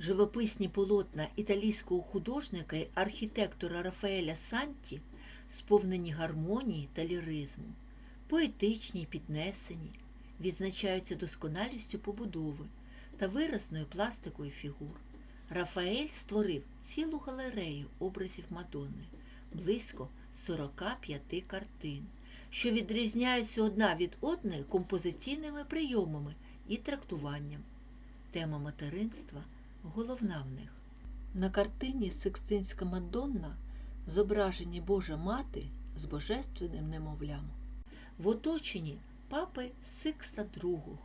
Живописні полотна італійського художника і архітектора Рафаеля Санті сповнені гармонії та ліризму, поетичні й піднесені, відзначаються досконалістю побудови та виразною пластикою фігур. Рафаель створив цілу галерею образів Мадонни, близько 45 картин, що відрізняються одна від одної композиційними прийомами і трактуванням. Тема материнства головна в них. На картині Секстинська Мадонна зображені Божа Мати з божественним немовлям. В оточенні папи Сикста II,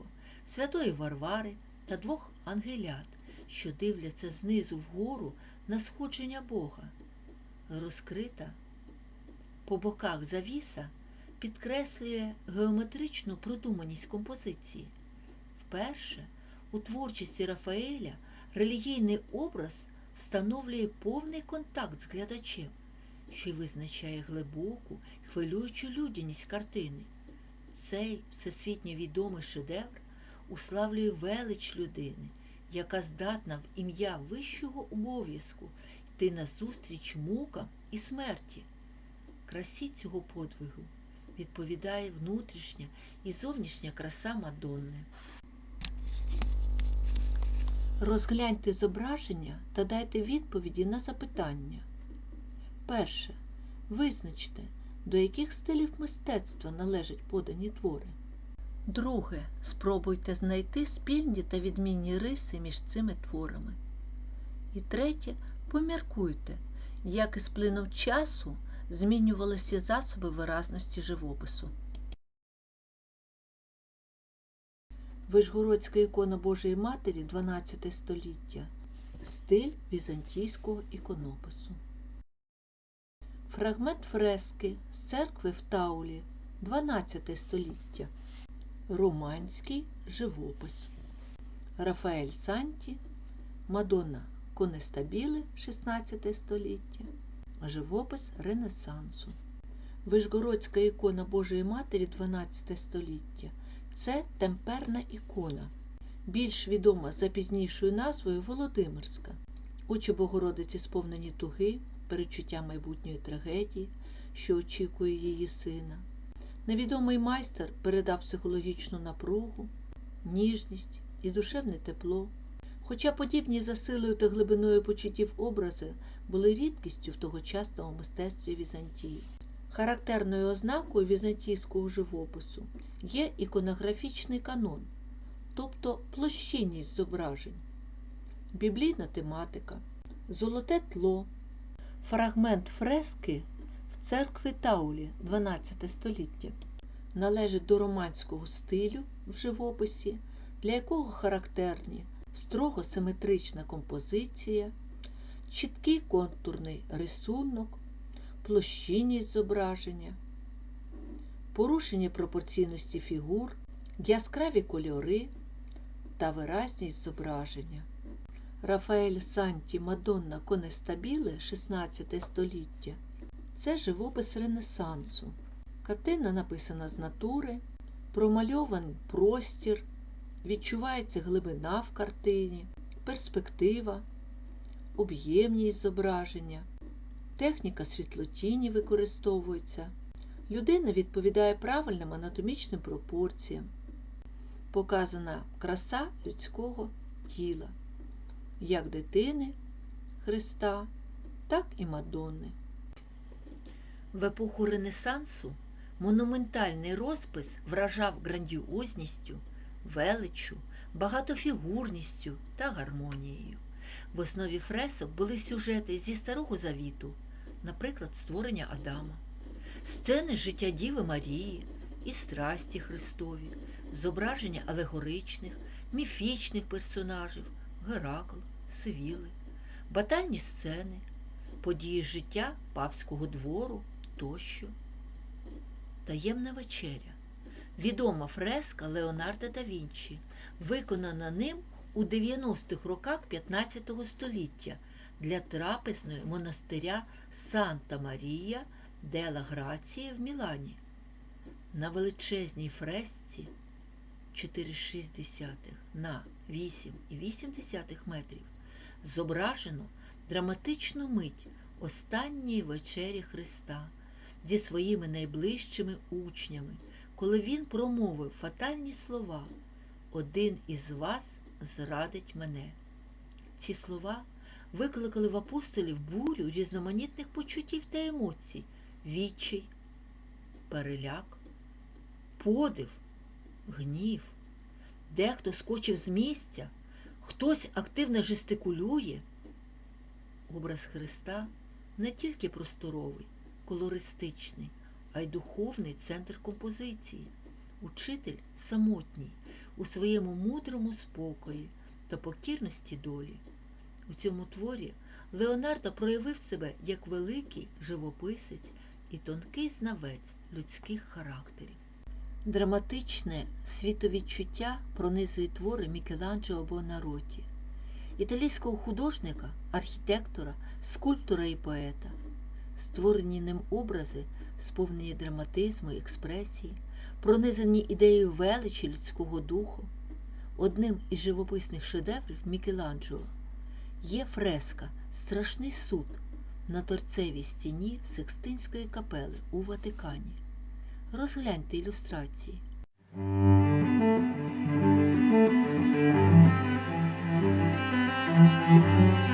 святої Варвари та двох ангелят, що дивляться знизу вгору на сходження Бога. Розкрита по боках завіса підкреслює геометричну продуманість композиції. Вперше у творчості Рафаеля релігійний образ встановлює повний контакт з глядачем, що й визначає глибоку, хвилюючу людяність картини. Цей всесвітньо відомий шедевр уславлює велич людини, яка здатна в ім'я вищого обов'язку йти назустріч мукам і смерті. Красі цього подвигу відповідає внутрішня і зовнішня краса Мадонни. Розгляньте зображення та дайте відповіді на запитання. Перше. Визначте, до яких стилів мистецтва належать подані твори. Друге. Спробуйте знайти спільні та відмінні риси між цими творами. І третє. Поміркуйте, як із плином часу змінювалися засоби виразності живопису. Вишгородська ікона Божої Матері 12 століття. Стиль візантійського іконопису. Фрагмент фрески з церкви в Таулі 12 століття. Романський живопис. Рафаель Санті. Мадонна Конестабіле 16 століття. Живопис Ренесансу. Вишгородська ікона Божої Матері 12 століття. Це темперна ікона, більш відома за пізнішою назвою Володимирська. Очі Богородиці сповнені туги, перечуття майбутньої трагедії, що очікує її сина. Невідомий майстер передав психологічну напругу, ніжність і душевне тепло. Хоча подібні за силою та глибиною почуттів образи були рідкістю в тогочасному мистецтві Візантії. Характерною ознакою візантійського живопису є іконографічний канон, тобто площинність зображень, біблійна тематика, золоте тло, фрагмент фрески в церкві Таулі 12 століття. Належить до романського стилю в живописі, для якого характерні строго симетрична композиція, чіткий контурний рисунок площинність зображення, порушення пропорційності фігур, яскраві кольори та виразність зображення. Рафаель Санті Мадонна Конестабіле 16 століття це живопис Ренесансу. Картина написана з натури, промальований простір, відчувається глибина в картині, перспектива, об'ємність зображення. Техніка світлотіні використовується. Людина відповідає правильним анатомічним пропорціям. Показана краса людського тіла, як дитини Христа, так і Мадонни. В епоху Ренесансу монументальний розпис вражав грандіозністю, величчю, багатофігурністю та гармонією. В основі фресок були сюжети зі Старого Завіту, наприклад, створення Адама, сцени життя Діви Марії і страсті Христові, зображення алегоричних, міфічних персонажів Геракл, Сивіли, батальні сцени, події життя папського двору тощо. Таємна вечеря. Відома фреска Леонардо да Вінчі, виконана ним у 90-х роках 15 століття для трапезної монастиря Санта Марія Дела Грація в Мілані. На величезній фресці 4,6 на 8,8 метрів зображено драматичну мить останньої вечері Христа зі своїми найближчими учнями, коли він промовив фатальні слова Один із вас зрадить мене. Ці слова викликали в апостолів бурю різноманітних почуттів та емоцій, відчай, переляк, подив, гнів. Дехто скочив з місця, хтось активно жестикулює. Образ Христа не тільки просторовий, колористичний, а й духовний центр композиції. Учитель самотній у своєму мудрому спокої та покірності долі. У цьому творі Леонардо проявив себе як великий живописець і тонкий знавець людських характерів. Драматичне світовідчуття пронизує твори Мікеланджело Бонароті, італійського художника, архітектора, скульптора і поета. Створені ним образи, сповнені драматизму і експресії, пронизані ідеєю величі людського духу. Одним із живописних шедеврів Мікеланджело є фреска Страшний суд на торцевій стіні Секстинської капели у Ватикані. Розгляньте ілюстрації. Thank